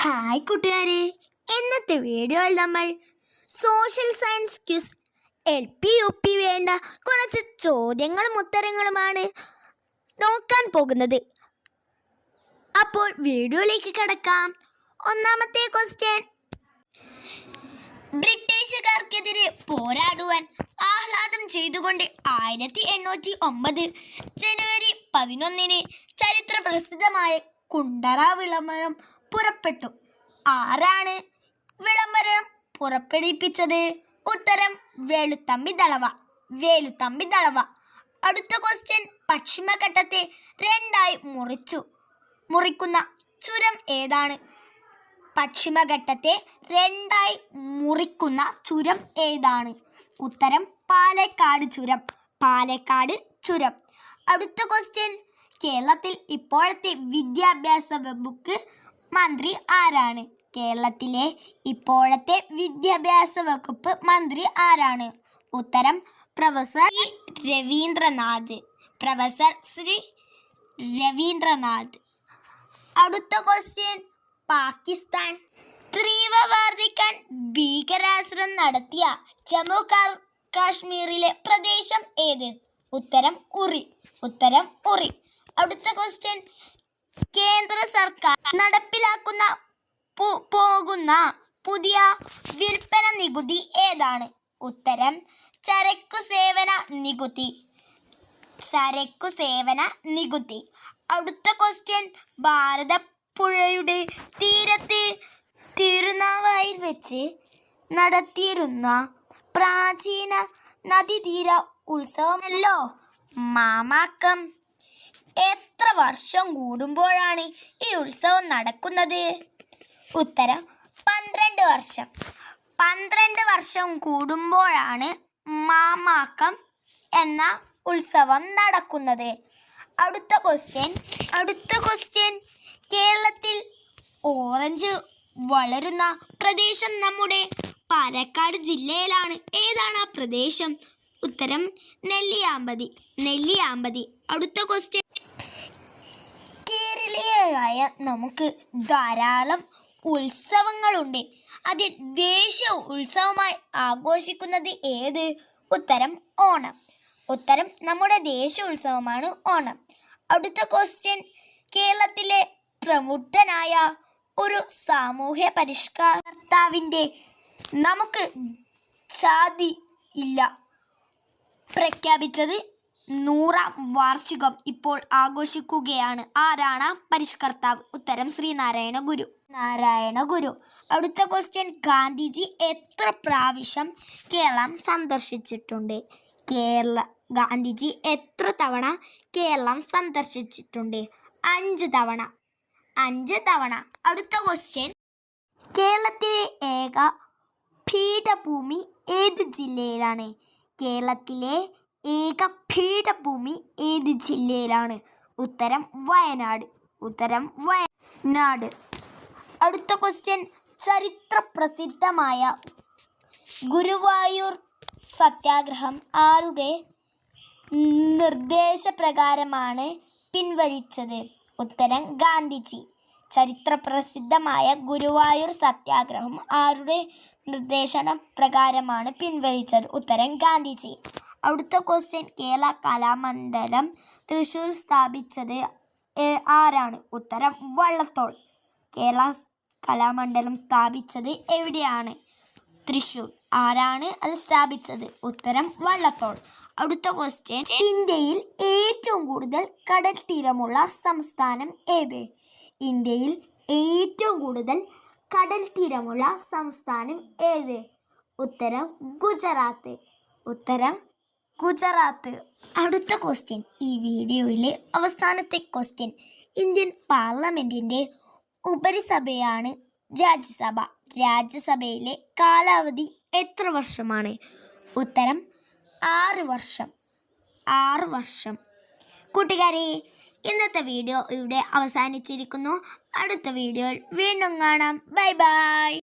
Hi കൂട്ടുകാരെ. ഇന്നത്തെ വീഡിയോയിൽ നമ്മൾ social science quiz L P U P വേണ്ട കുറച്ച് ചോദ്യങ്ങളും ഉത്തരങ്ങളുമാണ് നോക്കാൻ പോകുന്നത്. അപ്പോൾ വീഡിയോയിലേക്ക് കടക്കാം. ഒന്നാമത്തെ ക്വസ്റ്റ്യൻ ബ്രിട്ടീഷുകാർക്കെതിരെ പോരാടുവാൻ ആഹ്ലാദം ചെയ്തുകൊണ്ട് ആയിരത്തി എണ്ണൂറ്റി ഒമ്പത് ജനുവരി പതിനൊന്നിന് ചരിത്ര പ്രസിദ്ധമായ കുണ്ടറ വിളംബരം പുറപ്പെട്ടു. ആരാണ് വിളംബരം പുറപ്പെടുവിപ്പിച്ചത്? ഉത്തരം വേലുത്തമ്പി ദളവ. വേലുത്തമ്പി ദളവ. അടുത്ത ക്വസ്റ്റ്യൻ പശ്ചിമഘട്ടത്തെ രണ്ടായി മുറിച്ചു. മുറിക്കുന്ന ചുരം ഏതാണ്? പശ്ചിമഘട്ടത്തെ രണ്ടായി മുറിക്കുന്ന ചുരം ഏതാണ്? ഉത്തരം പാലക്കാട് ചുരം. പാലക്കാട് ചുരം. അടുത്ത ക്വസ്റ്റ്യൻ കേരളത്തിൽ ഇപ്പോഴത്തെ വിദ്യാഭ്യാസ വകുപ്പ് മന്ത്രി ആരാണ്? കേരളത്തിലെ ഇപ്പോഴത്തെ വിദ്യാഭ്യാസ വകുപ്പ് മന്ത്രി ആരാണ്? ഉത്തരം പ്രൊഫസർ. രവീന്ദ്രനാഥ്. പ്രൊഫസർ ശ്രീ രവീന്ദ്രനാഥ്. അടുത്ത ക്വസ്റ്റ്യൻ പാകിസ്ഥാൻ തീവ്രവാദിക്കാൻ ഭീകരാശ്രം നടത്തിയ ജമ്മു കാശ്മീരിലെ പ്രദേശം ഏത്? ഉത്തരം ഉറി. ഉത്തരം ഉറി. അടുത്ത ക്വസ്റ്റ്യൻ കേന്ദ്ര സർക്കാർ നടപ്പിലാക്കുന്ന പോകുന്ന പുതിയ വിൽപ്പന നികുതി ഏതാണ്? ഉത്തരം ചരക്കു സേവന നികുതി. ചരക്കു സേവന നികുതി. അടുത്ത ക്വസ്റ്റ്യൻ ഭാരതപ്പുഴയുടെ തീരത്ത് തിരുനാവായിൽ വെച്ച് നടത്തിയിരുന്ന പ്രാചീന നദീതീര ഉത്സവമല്ലോ? മാമാക്കം. എത്ര വർഷം കൂടുമ്പോഴാണ് ഈ ഉത്സവം നടക്കുന്നത്? ഉത്തരം പന്ത്രണ്ട് വർഷം. പന്ത്രണ്ട് വർഷം കൂടുമ്പോഴാണ് മാമാക്കം എന്ന ഉത്സവം നടക്കുന്നത്. അടുത്ത ക്വസ്റ്റ്യൻ അടുത്ത ക്വസ്റ്റ്യൻ കേരളത്തിൽ ഓറഞ്ച് വളരുന്ന പ്രദേശം നമ്മുടെ പാലക്കാട് ജില്ലയിലാണ്. ഏതാണ് ആ പ്രദേശം? ഉത്തരം നെല്ലിയാമ്പതി. നെല്ലിയാമ്പതി. അടുത്ത ക്വസ്റ്റ്യൻ കേരളീയരായ നമുക്ക് ധാരാളം ഉത്സവങ്ങളുണ്ട്. അതിൽ ദേശീയ ഉത്സവമായി ആഘോഷിക്കുന്നത് ഏത്? ഉത്തരം ഓണം. ഉത്തരം നമ്മുടെ ദേശീയ ഉത്സവമാണ് ഓണം. അടുത്ത ക്വസ്റ്റ്യൻ കേരളത്തിലെ പ്രമുഖനായ ഒരു സാമൂഹ്യ പരിഷ്കർത്താവിന്റെ നമുക്ക് ജാതി ഇല്ല. പ്രഖ്യാപിച്ചത് നൂറാം വാർഷികം ഇപ്പോൾ ആഘോഷിക്കുകയാണ്. ആരാണ് പരിഷ്കർത്താവ്? ഉത്തരം ശ്രീനാരായണ ഗുരു. നാരായണ ഗുരു. അടുത്ത ക്വസ്റ്റ്യൻ ഗാന്ധിജി എത്ര പ്രാവശ്യം കേരളം സന്ദർശിച്ചിട്ടുണ്ട്? കേരള ഗാന്ധിജി എത്ര തവണ കേരളം സന്ദർശിച്ചിട്ടുണ്ട്? അഞ്ച് തവണ. അഞ്ച് തവണ. അടുത്ത ക്വസ്റ്റ്യൻ കേരളത്തിലെ ഏക പീഠഭൂമി ഏത് ജില്ലയിലാണ്? കേരളത്തിലെ ഏക പീഠഭൂമി ഏത് ജില്ലയിലാണ്? ഉത്തരം വയനാട്. ഉത്തരം വയനാട്. അടുത്ത ക്വസ്റ്റ്യൻ ചരിത്ര പ്രസിദ്ധമായ ഗുരുവായൂർ സത്യാഗ്രഹം ആരുടെ നിർദ്ദേശപ്രകാരമാണ് പിൻവലിച്ചത്? ഉത്തരം ഗാന്ധിജി. ചരിത്ര പ്രസിദ്ധമായ ഗുരുവായൂർ സത്യാഗ്രഹം ആരുടെ നിർദ്ദേശന പ്രകാരമാണ് പിൻവലിച്ചത്? ഉത്തരം ഗാന്ധിജി. അടുത്ത ക്വസ്റ്റ്യൻ കേരള കലാമണ്ഡലം തൃശ്ശൂർ സ്ഥാപിച്ചത് ആരാണ്? ഉത്തരം വള്ളത്തോൾ. കേരള കലാമണ്ഡലം സ്ഥാപിച്ചത് എവിടെയാണ്? തൃശ്ശൂർ ആരാണ് അത് സ്ഥാപിച്ചത്? ഉത്തരം വള്ളത്തോൾ. അടുത്ത ക്വസ്റ്റ്യൻ ഇന്ത്യയിൽ ഏറ്റവും കൂടുതൽ കടൽ തീരമുള്ള സംസ്ഥാനം ഏത്? ഇന്ത്യയിൽ ഏറ്റവും കൂടുതൽ കടൽ തീരമുള്ള സംസ്ഥാനം ഏത്? ഉത്തരം ഗുജറാത്ത്. ഉത്തരം ഗുജറാത്ത്. അടുത്ത ക്വസ്റ്റ്യൻ ഈ വീഡിയോയിലെ അവസാനത്തെ ക്വസ്റ്റ്യൻ ഇന്ത്യൻ പാർലമെന്റിന്റെ ഉപരിസഭയാണ് രാജ്യസഭ. രാജ്യസഭയിലെ കാലാവധി എത്ര വർഷമാണ്? ഉത്തരം ആറ് വർഷം. ആറ് വർഷം. കൂട്ടുകാരെ ഇന്നത്തെ വീഡിയോ ഇവിടെ അവസാനിച്ചിരിക്കുന്നു. അടുത്ത വീഡിയോയിൽ വീണ്ടും കാണാം. Bye bye.